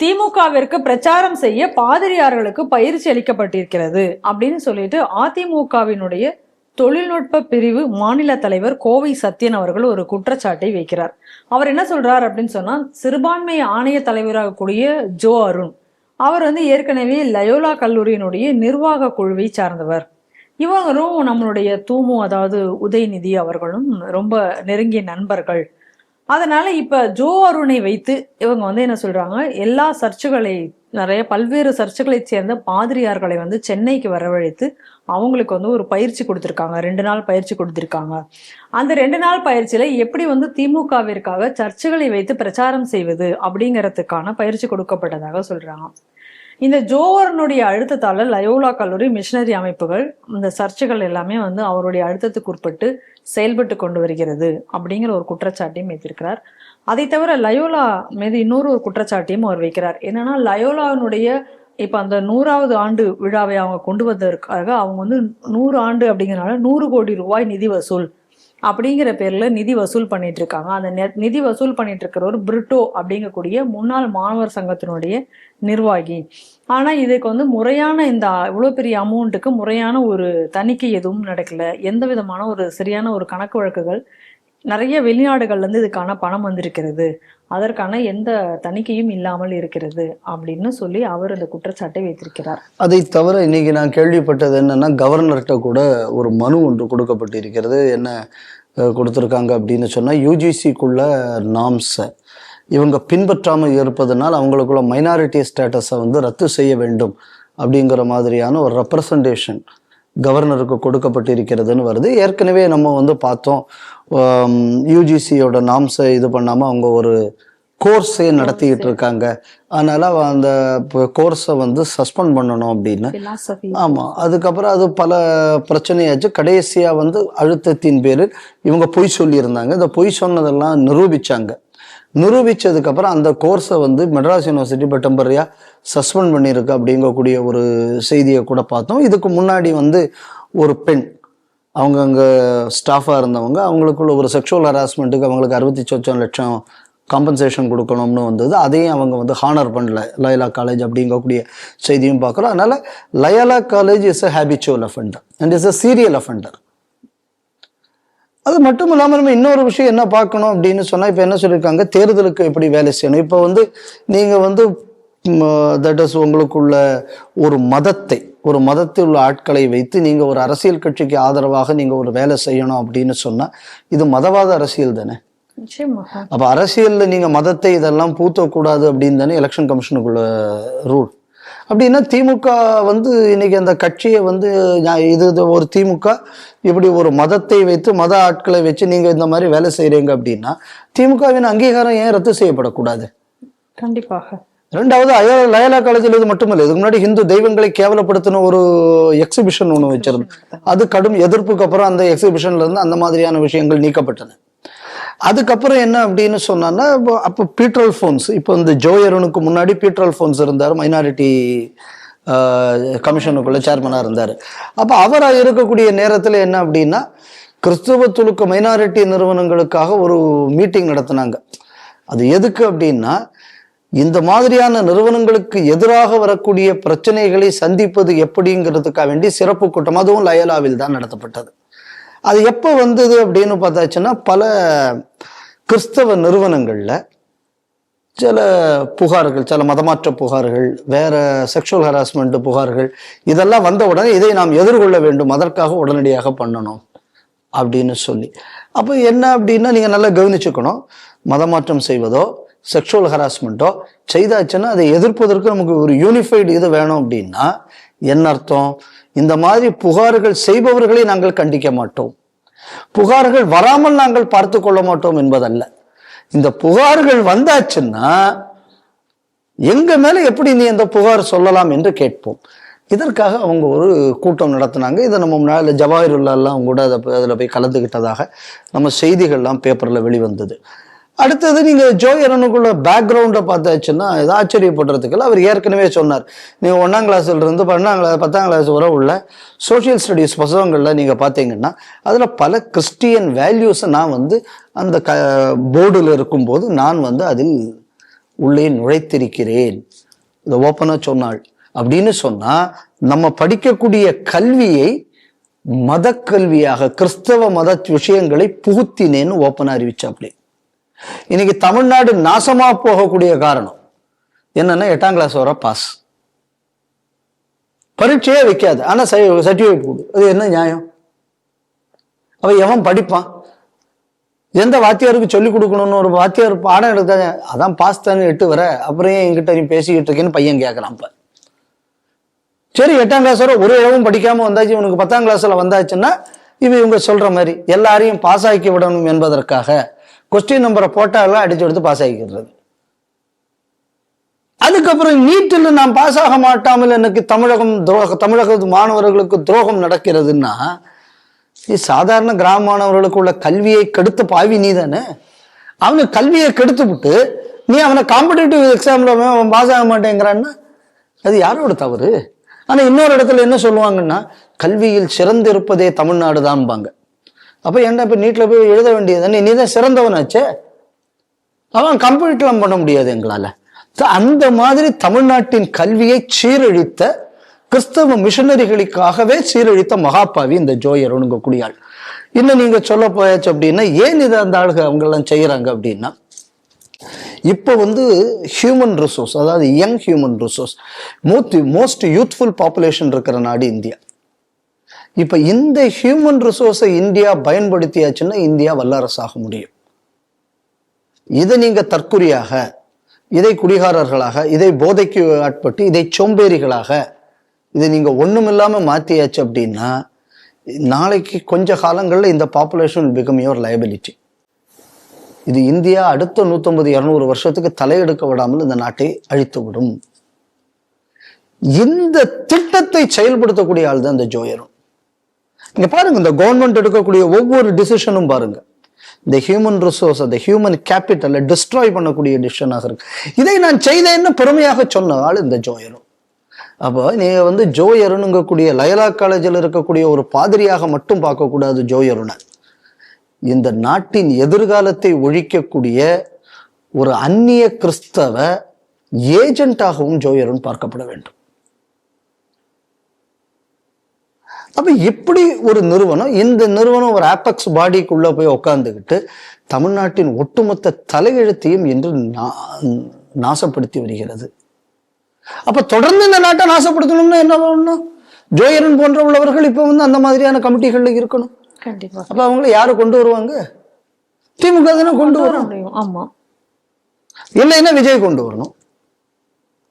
திமுகவிற்கு பிரச்சாரம் செய்ய பாதிரியார்களுக்கு பயிற்சி அளிக்கப்பட்டிருக்கிறது அப்படின்னு சொல்லிட்டு அதிமுகவினுடைய தொழில்நுட்ப பிரிவு மாநில தலைவர் கோவை சத்யன் அவர்கள் ஒரு குற்றச்சாட்டை வைக்கிறார். அவர் என்ன சொல்றார் அப்படின்னு சொன்னா சிறுபான்மை ஆணைய தலைவராக கூடிய ஜோ அருண் அவர் வந்து ஏற்கனவே லயோலா கல்லூரியினுடைய நிர்வாக குழுவை சார்ந்தவர். இவரும் நம்மளுடைய தூமு அதாவது உதயநிதி அவர்களும் ரொம்ப நெருங்கிய நண்பர்கள். அதனால இப்போ ஜோ அருணை வைத்து இவங்க வந்து என்ன சொல்றாங்க எல்லா சர்ச்சுகளை நிறைய பல்வேறு சர்ச்சுகளைச் சேர்ந்த பாதிரியார்களை வந்து சென்னைக்கு வரவழைத்து அவங்களுக்கு வந்து ஒரு பயிற்சி கொடுத்துருக்காங்க. ரெண்டு நாள் பயிற்சி கொடுத்துருக்காங்க. அந்த ரெண்டு நாள் பயிற்சியில எப்படி வந்து திமுகவிற்காக சர்ச்சுகளை வைத்து பிரச்சாரம் செய்வது அப்படிங்கிறதுக்கான பயிற்சி கொடுக்கப்பட்டதாக சொல்றாங்க. இந்த ஜோவரனுடைய அழுத்தத்தால லயோலா கல்லூரி மிஷினரி அமைப்புகள் இந்த சர்ச்சுகள் எல்லாமே வந்து அவருடைய அழுத்தத்துக்கு உட்பட்டு செயல்பட்டு கொண்டு வருகிறது அப்படிங்கிற ஒரு குற்றச்சாட்டையும் வைத்திருக்கிறார். அதை தவிர லயோலா மீது இன்னொரு ஒரு குற்றச்சாட்டையும் அவர் வைக்கிறார். என்னன்னா லயோலாவினுடைய இப்ப அந்த நூறாவது ஆண்டு விழாவை அவங்க கொண்டு வந்ததற்காக அவங்க வந்து நூறு ஆண்டு அப்படிங்கிறனால நூறு கோடி ரூபாய் நிதி வசூல் அப்படிங்கிற பேர்ல நிதி வசூல் பண்ணிட்டு இருக்காங்க. அந்த நெ- நிதி வசூல் பண்ணிட்டு இருக்கிறவர் பிரிட்டோ அப்படிங்கக்கூடிய முன்னாள் மாணவர் சங்கத்தினுடைய நிர்வாகி. ஆனால் இதுக்கு வந்து முறையான இந்த இவ்வளோ பெரிய அமௌண்ட்டுக்கு முறையான ஒரு தணிக்கை எதுவும் நடக்கல. எந்த விதமான ஒரு சரியான ஒரு கணக்கு வழக்குகள் நிறைய வெளிநாடுகள்லேருந்து இதுக்கான பணம் வந்திருக்கிறது. அதற்கான எந்த தணிக்கையும் இல்லாமல் இருக்கிறது அப்படின்னு சொல்லி அவர் அந்த குற்றச்சாட்டை வைத்திருக்கிறார். அதை தவிர இன்னைக்கு நான் கேள்விப்பட்டது என்னன்னா கவர்னர்கிட்ட கூட ஒரு மனு ஒன்று கொடுக்கப்பட்டிருக்கிறது. என்ன கொடுத்துருக்காங்க அப்படின்னு சொன்னால் யூஜிசிக்குள்ள நாம்ஸை இவங்க பின்பற்றாமல் இருப்பதனால் அவங்களுக்குள்ள மைனாரிட்டி ஸ்டேட்டஸை வந்து ரத்து செய்ய வேண்டும் அப்படிங்கிற மாதிரியான ஒரு ரெப்ரசன்டேஷன் கவர்னருக்கு கொடுக்கப்பட்டிருக்கிறதுன்னு வருது. ஏற்கனவே நம்ம வந்து பார்த்தோம் யூஜிசியோட நாம்ஸை இது பண்ணாமல் அவங்க ஒரு கோர்ஸே நடத்திக்கிட்டு இருக்காங்க. அதனால அந்த கோர்ஸை வந்து சஸ்பெண்ட் பண்ணணும் அப்படின்னு. ஆமாம் அதுக்கப்புறம் அது பல பிரச்சனையாச்சு. கடைசியாக வந்து அழுத்தத்தின் பேரில் இவங்க பொய் சொல்லியிருந்தாங்க. இந்த பொய் சொன்னதெல்லாம் நிரூபிச்சாங்க. நிரூபிச்சதுக்கப்புறம் அந்த கோர்ஸை வந்து மெட்ராஸ் யூனிவர்சிட்டி இப்போ டெம்பரரியாக சஸ்பெண்ட் பண்ணியிருக்கு அப்படிங்கக்கூடிய ஒரு செய்தியை கூட பார்த்தோம். இதுக்கு முன்னாடி வந்து ஒரு பெண் அவங்க அங்கே ஸ்டாஃபாக இருந்தவங்க அவங்களுக்குள்ள ஒரு செக்ஷுவல் ஹராஸ்மெண்ட்டுக்கு அவங்களுக்கு அறுபத்தி சொச்சம் லட்சம் காம்பன்சேஷன் கொடுக்கணும்னு வந்தது. அதையும் அவங்க வந்து ஹானர் பண்ணல. லயலா காலேஜ் அப்படிங்கக்கூடிய செய்தியும் பார்க்குறோம். அதனால் Loyola college is a habitual offender and is a serial offender அது மட்டும் இல்லாமல் நம்ம இன்னொரு விஷயம் என்ன பார்க்கணும் அப்படின்னு சொன்னால் இப்போ என்ன சொல்லியிருக்காங்க தேர்தலுக்கு எப்படி வேலை செய்யணும்? இப்போ வந்து நீங்கள் வந்து தட் இஸ் உங்களுக்குள்ள ஒரு மதத்தை ஒரு மதத்தில் உள்ள ஆட்களை வைத்து நீங்கள் ஒரு அரசியல் கட்சிக்கு ஆதரவாக நீங்கள் ஒரு வேலை செய்யணும் அப்படின்னு சொன்னால் இது மதவாத அரசியல் தானே? அப்போ அரசியலில் நீங்கள் மதத்தை இதெல்லாம் பூத்தக்கூடாது அப்படின்னு தானே எலெக்ஷன் கமிஷனுக்குள்ள ரூல்? அப்படின்னா திமுக வந்து இன்னைக்கு அந்த கட்சியை வந்து இது இது ஒரு திமுக இப்படி ஒரு மதத்தை வைத்து மத ஆட்களை வச்சு நீங்கள் இந்த மாதிரி வேலை செய்கிறீங்க அப்படின்னா திமுகவின் அங்கீகாரம் ஏன் ரத்து செய்யப்படக்கூடாது? கண்டிப்பாக. ரெண்டாவது அய லயலா காலேஜில் இது மட்டுமில்லை இதுக்கு முன்னாடி ஹிந்து தெய்வங்களை கேவலப்படுத்தின ஒரு எக்ஸிபிஷன் ஒன்று வச்சிருந்தோம். அது கடும் எதிர்ப்புக்கு அப்புறம் அந்த எக்ஸிபிஷன்ல இருந்து அந்த மாதிரியான விஷயங்கள் நீக்கப்பட்டன. அதுக்கப்புறம் என்ன அப்படின்னு சொன்னான்னா இப்போ அப்போ பீட்ரல் ஃபோன்ஸ் இப்போ இந்த ஜோயரனுக்கு முன்னாடி பீட்ரல் ஃபோன்ஸ் இருந்தார் மைனாரிட்டி கமிஷனுக்குள்ள சேர்மனாக இருந்தார். அப்போ அவராக இருக்கக்கூடிய நேரத்தில் என்ன அப்படின்னா கிறிஸ்துவ துலுக்க மைனாரிட்டி நிறுவனங்களுக்காக ஒரு மீட்டிங் நடத்தினாங்க. அது எதுக்கு அப்படின்னா இந்த மாதிரியான நிறுவனங்களுக்கு எதிராக வரக்கூடிய பிரச்சனைகளை சந்திப்பது எப்படிங்கிறதுக்காக வேண்டி சிறப்பு கூட்டம் அதுவும் லயலாவில் தான் நடத்தப்பட்டது. அது எப்போ வந்தது அப்படின்னு பார்த்தாச்சுன்னா பல கிறிஸ்தவ நிறுவனங்களில் சில புகார்கள் சில மதமாற்ற புகார்கள் வேற செக்ஷுவல் ஹராஸ்மெண்ட் புகார்கள் இதெல்லாம் வந்த உடனே இதை நாம் எதிர்கொள்ள வேண்டும் அதற்காக உடனடியாக பண்ணணும் அப்படின்னு சொல்லி. அப்போ என்ன அப்படின்னா நீங்கள் நல்லா கவனிச்சுக்கணும் மதமாற்றம் செய்வதோ செக்ஷுவல் ஹராஸ்மெண்ட்டோ செய்தாச்சுன்னா அதை எதிர்ப்பதற்கு நமக்கு ஒரு யூனிஃபைடு இது வேணும் அப்படின்னா என்ன அர்த்தம்? இந்த மாதிரி புகார்கள் செய்பவர்களை நாங்கள் கண்டிக்க மாட்டோம். புகார்கள் வராமல் நாங்கள் பார்த்து கொள்ள மாட்டோம் என்பதல்ல. இந்த புகார்கள் வந்தாச்சுன்னா எங்க மேல எப்படி நீ அந்த புகார் சொல்லலாம் என்று கேட்போம். இதற்காக அவங்க ஒரு கூட்டம் நடத்தினாங்க. இதை நம்ம முன்னாள் ஜவாஹிருல்லாலாம் கூட அதை அதில் போய் கலந்துக்கிட்டதாக நம்ம செய்திகள்லாம் பேப்பரில் வெளிவந்தது. அடுத்தது நீங்கள் ஜோயரனுக்குள்ள பேக்ரவுண்டை பார்த்தாச்சுன்னா இது ஆச்சரியப்படுறதுக்குள்ள அவர் ஏற்கனவே சொன்னார். நீங்கள் ஒன்றாம் கிளாஸ்லேருந்து பன்னெண்டாம் கிளாஸ் பத்தாம் கிளாஸ் வர உள்ள சோஷியல் ஸ்டடீஸ் புத்தகங்களில் நீங்கள் பார்த்தீங்கன்னா அதில் பல கிறிஸ்டியன் வேல்யூஸை நான் வந்து அந்த க போர்டில் இருக்கும்போது நான் வந்து அதில் உள்ளே நுழைத்திருக்கிறேன். இதை ஓப்பனாக சொன்னாள். அப்படின்னு சொன்னால் நம்ம படிக்கக்கூடிய கல்வியை மத கல்வியாக கிறிஸ்தவ மத விஷயங்களை புகுத்தினேன்னு ஓப்பனாக அறிவிச்சாப்படி இன்னைக்கு தமிழ்நாடு நாசமா போகக்கூடிய காரணம் என்னன்னா எட்டாம் கிளாஸ் வர பாஸ் பரீட்சையே வைக்காது. ஆனா சர்டிஃபிகேட் கொடு. அது என்ன நியாயம்? அவ எவன் படிப்பான்? எந்த வாத்தியாருக்கு சொல்லிக் கொடுக்கணும்னு ஒரு வாத்தியார் பாடம் எடுத்தாங்க. அதான் பாஸ் தானே எட்டு வர. அப்புறம் ஏன் என்கிட்ட நீ பேசிக்கிட்டு இருக்கேன்னு பையன் கேட்கறான் சரி எட்டாம் கிளாஸ் வர ஒரு இடமும் படிக்காம வந்தாச்சு. இவனுக்கு பத்தாம் கிளாஸ்ல வந்தாச்சுன்னா இவ இவங்க சொல்ற மாதிரி எல்லாரையும் பாஸ் ஆக்கி விடணும் என்பதற்காக கொஸ்டின் நம்பரை போட்டாலாம் அடிச்சு எடுத்து பாஸ் ஆகிக்கிறது. அதுக்கப்புறம் நீட்டில் நான் பாஸ் ஆக மாட்டாமல் எனக்கு தமிழகம் துரோக தமிழக மாணவர்களுக்கு துரோகம் நடக்கிறதுன்னா சாதாரண கிராம மாணவர்களுக்கு உள்ள கல்வியை கெடுத்த பாவி நீ தானே அவனுக்கு கல்வியை கெடுத்து விட்டு நீ அவனை காம்படிட்டிவ் எக்ஸாம்ல அவன் பாஸ் ஆக மாட்டேங்கிறான்னா அது யாரோட தவறு? ஆனால் இன்னொரு இடத்துல என்ன சொல்லுவாங்கன்னா கல்வியில் சிறந்திருப்பதே தமிழ்நாடு தான்பாங்க அப்போ என்ன இப்போ நீட்டில் போய் எழுத வேண்டியது நீ தான் சிறந்தவனாச்சே. அவன் கம்ப்ளீட்லாம் பண்ண முடியாது எங்களால். அந்த மாதிரி தமிழ்நாட்டின் கல்வியை சீரழித்த கிறிஸ்தவ மிஷனரிகளுக்காகவே சீரழித்த மகாபாவி இந்த ஜோயர் குடியாள் இன்னும் நீங்கள் சொல்ல போயாச்சு அப்படின்னா ஏன் இதை அந்த ஆளுக அவங்கெல்லாம் செய்கிறாங்க அப்படின்னா இப்போ வந்து ஹியூமன் ரிசோர்ஸ் அதாவது young human resource most most youthful population இருக்கிற நாடு இந்தியா. இப்போ இந்த ஹியூமன் ரிசோர்ஸை இந்தியா பயன்படுத்தியாச்சுன்னா இந்தியா வல்லரசாக முடியும். இதை நீங்க தற்குறியாக இதை குடிகாரர்களாக இதை போதைக்கு ஆட்பட்டு இதை சோம்பேறிகளாக இதை நீங்க ஒன்றுமில்லாமல் மாத்தியாச்சு அப்படின்னா நாளைக்கு கொஞ்ச காலங்களில் இந்த பாப்புலேஷன் பிகம் யுவர் லயபிலிட்டி இது இந்தியா அடுத்த நூற்றம்பது இரநூறு வருஷத்துக்கு தலையெடுக்க விடாமல் இந்த நாட்டை அழித்து விடும். இந்த திட்டத்தை செயல்படுத்தக்கூடிய ஆள் தான் இந்த ஜோயரும். இங்க பாருங்க இந்த கவர்மெண்ட் எடுக்கக்கூடிய ஒவ்வொரு டிசிஷனும் பாருங்க. இந்த ஹியூமன் ரிசோர்ஸ் அந்த ஹியூமன் கேபிட்டலை டிஸ்ட்ராய் பண்ணக்கூடிய டிசிஷனாக இருக்கு. இதை நான் செய்தேன்னு பெருமையாக சொன்ன ஆள் இந்த ஜோயரும். அப்போ நீங்க வந்து ஜோயருனுங்கக்கூடிய லயலா காலேஜில் இருக்கக்கூடிய ஒரு பாதிரியாக மட்டும் பார்க்கக்கூடாது ஜோயருனை. இந்த நாட்டின் எதிர்காலத்தை ஒழிக்கக்கூடிய ஒரு அந்நிய கிறிஸ்தவ ஏஜென்ட்டாகவும் ஜோயருன் பார்க்கப்பட வேண்டும். அப்ப இப்படி ஒரு நிறுவனம் இந்த நிறுவனம் ஒரு ஆப்பெக்ஸ் பாடிக்குள்ள போய் உட்கார்ந்துக்கிட்டு தமிழ்நாட்டின் ஒட்டுமொத்த தலையெழுத்தையும் இன்று நாசப்படுத்தி வருகிறது. அப்ப தொடர்ந்து இந்த நாட்டை நாசப்படுத்தணும்னா என்ன பண்ணணும்? ஜோயரன் போன்ற உள்ளவர்கள் இப்ப வந்து அந்த மாதிரியான கமிட்டிகள்ல இருக்கணும். அப்ப அவங்கள யாரு கொண்டு வருவாங்க? திமுக தானே கொண்டு வர முடியும் இல்லைன்னா விஜய் கொண்டு வரணும்?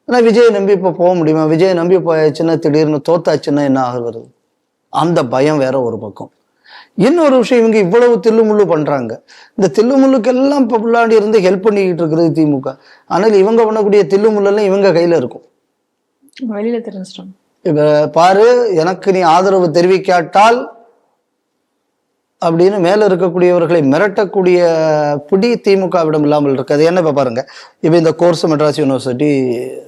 ஆனா விஜய் நம்பி இப்ப போக முடியுமா? விஜய் நம்பி போயாச்சுன்னா திடீர்னு தோத்தாச்சுன்னா என்ன ஆகுறது அந்த பயம் வேற ஒரு பக்கம். இன்னொரு விஷயம் இவங்க இவ்வளவு தில்லுமுள்ளு பண்றாங்க. இந்த தில்லுமுள்ளுக்கெல்லாம் இப்ப பிள்ளாடி இருந்து ஹெல்ப் பண்ணிக்கிட்டு இருக்கிறது திமுக. ஆனால் இவங்க பண்ணக்கூடிய தில்லுமுள்ளெல்லாம் இவங்க கையில இருக்கும். வெளியில தெரிஞ்சிட்டோம் இப்ப பாரு எனக்கு நீ ஆதரவு தெரிவிக்காட்டால் அப்படின்னு மேல இருக்கக்கூடியவர்களை மிரட்டக்கூடிய பிடி திமுகவிடம் இல்லாமல் இருக்காது. என்ன இப்ப பாருங்க. இப்ப இந்த கோர்ஸ் மெட்ராஸ் யூனிவர்சிட்டி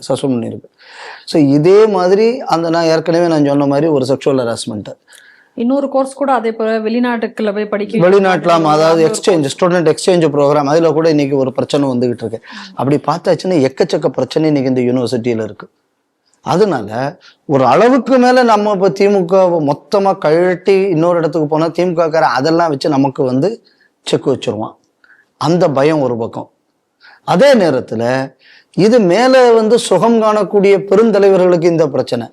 சஸ்பெண்ட் பண்ணியிருக்கு. ஸோ இதே மாதிரி அந்த நான் ஏற்கனவே நான் சொன்ன மாதிரி ஒரு செக்ஷுவல் ஹராஸ்மெண்ட் இன்னொரு கோர்ஸ் கூட அதே போல வெளிநாட்டுக்குள்ள போய் படிக்க வெளிநாட்டுலாம் அதாவது எக்ஸ்சேஞ்ச் ஸ்டூடெண்ட் எக்ஸ்சேஞ்ச் ப்ரோக்ராம் அதுல கூட இன்னைக்கு ஒரு பிரச்சனை வந்துகிட்டு இருக்கு. அப்படி பார்த்தாச்சுன்னா எக்கச்சக்க பிரச்சனை இன்னைக்கு இந்த யூனிவர்சிட்டியில இருக்கு. அதனால ஒரு அளவுக்கு மேல நம்ம இப்போ திமுக மொத்தமா கழட்டி இன்னொரு இடத்துக்கு போனா திமுக அதெல்லாம் வச்சு நமக்கு வந்து செக் வச்சிருவான். அந்த பயம் ஒரு பக்கம். அதே நேரத்துல இது மேல வந்து சுகம் காணக்கூடிய பெருந்தலைவர்களுக்கு இந்த பிரச்சனை.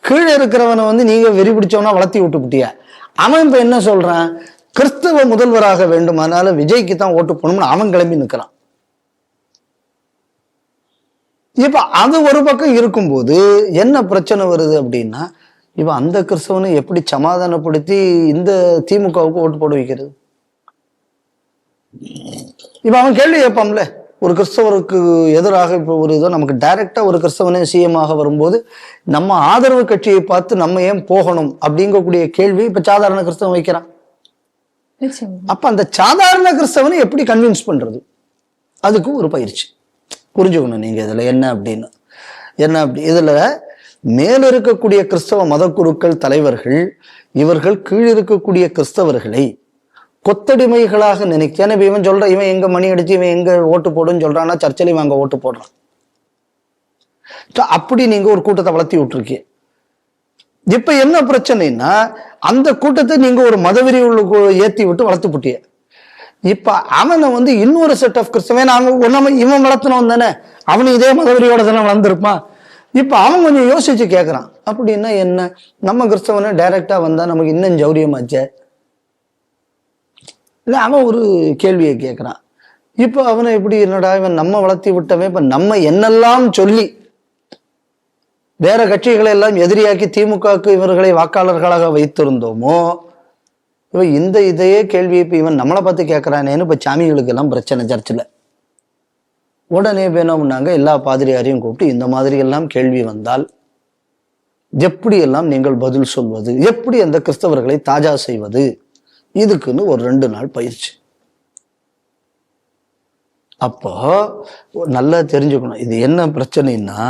கீழே இருக்கிறவனை வந்து நீங்க வெறி பிடிச்சவனா வளர்த்தி விட்டுப்பிட்டிய. அவன் இப்ப என்ன சொல்றான்? கிறிஸ்தவ முதல்வராக வேண்டும் அதனால விஜய்க்கு தான் ஓட்டு போகணும்னு அவன் கிளம்பி நிற்கிறான் இப்ப அது ஒரு பக்கம் இருக்கும்போது என்ன பிரச்சனை வருது அப்படின்னா இப்ப அந்த கிறிஸ்தவனை எப்படி சமாதானப்படுத்தி இந்த திமுகவுக்கு ஓட்டு போட வைக்கிறது? இப்ப அவன் கேள்வி கேட்பான்ல ஒரு கிறிஸ்தவருக்கு எதிராக இப்போ ஒரு இதோ நமக்கு டைரக்டா ஒரு கிறிஸ்தவனே சிஎமாக வரும்போது நம்ம ஆதரவு கட்சியை பார்த்து நம்ம ஏன் போகணும் அப்படிங்கக்கூடிய கேள்வி இப்ப சாதாரண கிறிஸ்தவன் வைக்கிறான். அப்ப அந்த சாதாரண கிறிஸ்தவனை எப்படி கன்வின்ஸ் பண்றது? அதுக்கு ஒரு பயிற்சி. புரிஞ்சுக்கணும் நீங்கள் இதில் என்ன அப்படின்னு. என்ன அப்படி இதில் மேல இருக்கக்கூடிய கிறிஸ்தவ மதக்குருக்கள் தலைவர்கள் இவர்கள் கீழ் இருக்கக்கூடிய கிறிஸ்தவர்களை கொத்தடிமைகளாக நினைக்க ஏன்னா இப்ப இவன் சொல்ற இவன் எங்க மணி அடிச்சு இவன் எங்க ஓட்டு போடுன்னு சொல்றான்னா சர்ச்சில் இவன் அங்கே ஓட்டு போடுறான். அப்படி நீங்க ஒரு கூட்டத்தை வளர்த்தி விட்டுருக்கீங்க. இப்ப என்ன பிரச்சனைன்னா அந்த கூட்டத்தை நீங்க ஒரு மதவெறி உள்ள ஏத்தி விட்டு வளர்த்து புட்டிய இப்ப அவனை வந்து இன்னொரு செட் ஆஃப் கிறிஸ்தவன் அவன் நம்ம இவன் வளர்த்தனவன் தானே? அவனு இதே மதவெறியோட தானே வளர்ந்துருப்பான்? இப்ப அவன் கொஞ்சம் யோசிச்சு கேட்கறான் அப்படின்னா என்ன? நம்ம கிறிஸ்தவனை டைரக்டா வந்தா நமக்கு இன்னும் ஜௌரியமாச்சே இல்ல அவன் ஒரு கேள்வியை கேட்கறான் இப்போ அவனை எப்படி என்னடா இவன் நம்ம வளர்த்தி விட்டவன்? இப்ப நம்ம என்னெல்லாம் சொல்லி வேற கட்சிகளை எல்லாம் எதிரியாக்கி திமுகவுக்கு இவர்களை வாக்காளர்களாக வைத்திருந்தோமோ இப்போ இந்த இதையே கேள்வியை இப்போ இவன் நம்மளை பார்த்து கேட்குறானேன்னு இப்போ சாமிகளுக்கு எல்லாம் பிரச்சனை சர்ச்சில். உடனே இப்ப என்ன பண்ணாங்க எல்லா பாதிரியாரையும் கூப்பிட்டு இந்த மாதிரி எல்லாம் கேள்வி வந்தால் எப்படி எல்லாம் நீங்கள் பதில் சொல்வது? எப்படி அந்த கிறிஸ்தவர்களை தாஜா செய்வது? இதுக்குன்னு ஒரு ரெண்டு நாள் பயிற்சி. அப்போ நல்லா தெரிஞ்சுக்கணும். இது என்ன பிரச்சனைன்னா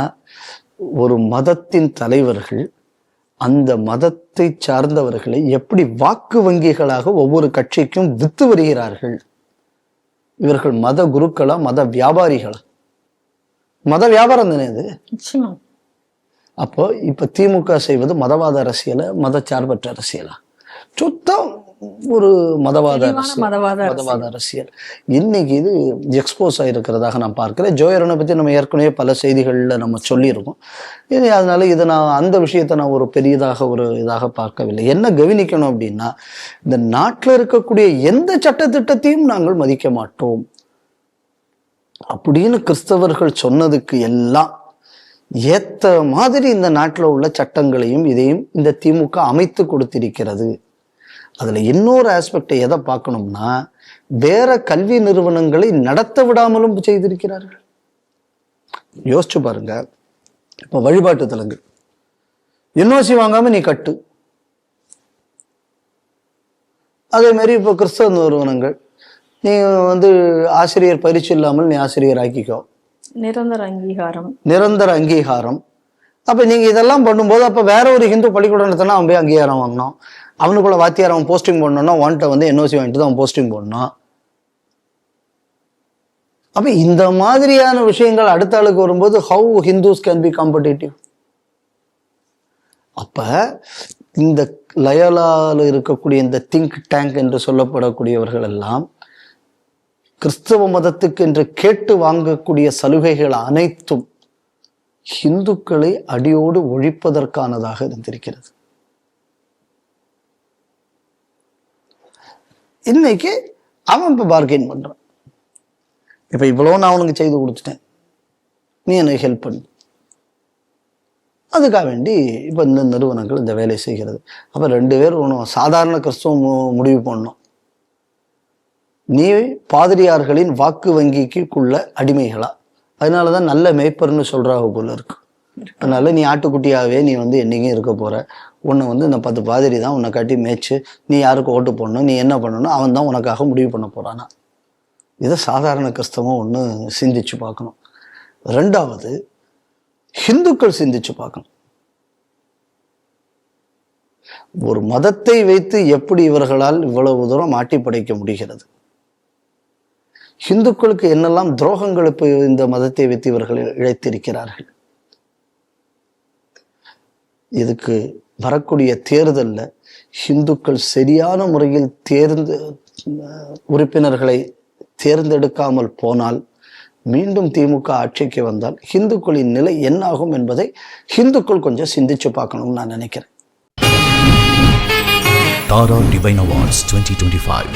ஒரு மதத்தின் தலைவர்கள் அந்த மதத்தை சார்ந்தவர்களை எப்படி வாக்கு வங்கிகளாக ஒவ்வொரு கட்சிக்கும் வித்து வருகிறார்கள்? இவர்கள் மத குருக்களா மத வியாபாரிகளா? மத வியாபாரம் தானே இது? அப்போ இப்ப திமுக செய்வது மதவாத அரசியல மதச்சார்பற்ற அரசியலா? சுத்தம் ஒரு மதவாத மதவாத அரசியல். மதவாத அரசியல். இன்னைக்கு இது எக்ஸ்போஸ் ஆயிருக்கிறதாக நான் பார்க்கிறேன். ஜோயரனை பத்தி நம்ம ஏற்கனவே பல செய்திகள்ல நம்ம சொல்லியிருக்கோம். இது அதனால இதை நான் அந்த விஷயத்தை நான் ஒரு பெரியதாக ஒரு இதாக பார்க்கவில்லை. என்ன கவனிக்கணும் அப்படின்னா இந்த நாட்டில் இருக்கக்கூடிய எந்த சட்டத்திட்டத்தையும் நாங்கள் மதிக்க மாட்டோம். அப்படின்னு கிறிஸ்தவர்கள் சொன்னதுக்கு எல்லாம் ஏத்த மாதிரி இந்த நாட்டில் உள்ள சட்டங்களையும் இதையும் இந்த திமுக அமைத்து கொடுத்திருக்கிறது. அதுல இன்னொரு ஆஸ்பெக்டை எதை பார்க்கணும்னா வேற கல்வி நிறுவனங்களை நடத்த விடாமலும் செய்திருக்கிறார்கள். யோசிச்சு பாருங்க. இப்ப வழிபாட்டு தலங்கள். என்ஓசி வாங்காம நீ கட்டு. அதே மாதிரி இப்போ கிறிஸ்தவ நிறுவனங்கள். நீ வந்து ஆசிரியர் பயிற்சி இல்லாமல் நீ ஆசிரியர் ஆக்கிக்கோ. நிரந்தர அங்கீகாரம். நிரந்தர அங்கீகாரம். அப்ப நீங்க இதெல்லாம் பண்ணும்போது அப்ப வேற ஒரு ஹிந்து பள்ளிக்கூடம் நடத்தினா அவன் போய் அங்கீகாரம் வாங்கணும். அவனுக்குள்ள வாத்தியார் அவன் போஸ்டிங் பண்ணணும்னா ஒன்ட்ட வந்து என்ஓசி வாங்கிட்டு தான் அவன் போஸ்டிங் பண்ணணும் அப்போ இந்த மாதிரியான விஷயங்கள் அடுத்த ஆளுக்கு வரும்போது how Hindus can be competitive அப்போ இந்த லயலால இருக்கக்கூடிய இந்த திங்க் டேங்க் என்று சொல்லப்படக்கூடியவர்கள் எல்லாம் கிறிஸ்தவ மதத்துக்கு என்று கேட்டு வாங்கக்கூடிய சலுகைகள் அனைத்தும் இந்துக்களை அடியோடு ஒழிப்பதற்கானதாக இருந்திருக்கிறது. இன்னைக்கு அவன் இப்போ பார்கெயின் பண்ணுறான் இப்போ இவ்வளோ நான் அவனுக்கு செய்து கொடுத்துட்டேன். நீ எனக்கு ஹெல்ப் பண்ணு. அதுக்காக வேண்டி இப்போ இந்த நிறுவனங்கள் இந்த வேலையை செய்கிறது. அப்போ ரெண்டு பேர் ஒன்றும் சாதாரண கிறிஸ்துவம் மு- முடிவு பண்ணோம் நீ பாதிரியார்களின் வாக்கு வங்கிக்குள்ள அடிமைகளா? அதனாலதான் நல்ல மேய்ப்பர்னு சொல்கிறாங்க போல இருக்கு. அதனால நீ ஆட்டுக்குட்டியாவே நீ வந்து என்னைக்கும் இருக்க போற. உன்னை வந்து இந்த பத்து பாதிரி தான் உன்னை கட்டி மேய்ச்சு நீ யாருக்கு ஓட்டு போடணும் நீ என்ன பண்ணணும் அவன் தான் உனக்காக முடிவு பண்ண போறானா? இதை சாதாரண கிறிஸ்தவம் ஒன்று சிந்திச்சு பார்க்கணும். ரெண்டாவது ஹிந்துக்கள் சிந்திச்சு பார்க்கணும். ஒரு மதத்தை வைத்து எப்படி இவர்களால் இவ்வளவு தூரம் ஆட்டி படைக்க முடிகிறது? ஹிந்துக்களுக்கு என்னெல்லாம் துரோகங்கள் இப்போ இந்த மதத்தை வைத்து இவர்கள் இழைத்திருக்கிறார்கள்? இதுக்கு வரக்கூடிய தேர்தலில் ஹிந்துக்கள் சரியான முறையில் தேர்ந்து உறுப்பினர்களை தேர்ந்தெடுக்காமல் போனால் மீண்டும் திமுக ஆட்சிக்கு வந்தால் ஹிந்துக்களின் நிலை என்னாகும் என்பதை ஹிந்துக்கள் கொஞ்சம் சிந்திச்சு பார்க்கணும்னு நான் நினைக்கிறேன். Tara divine awards twenty twenty five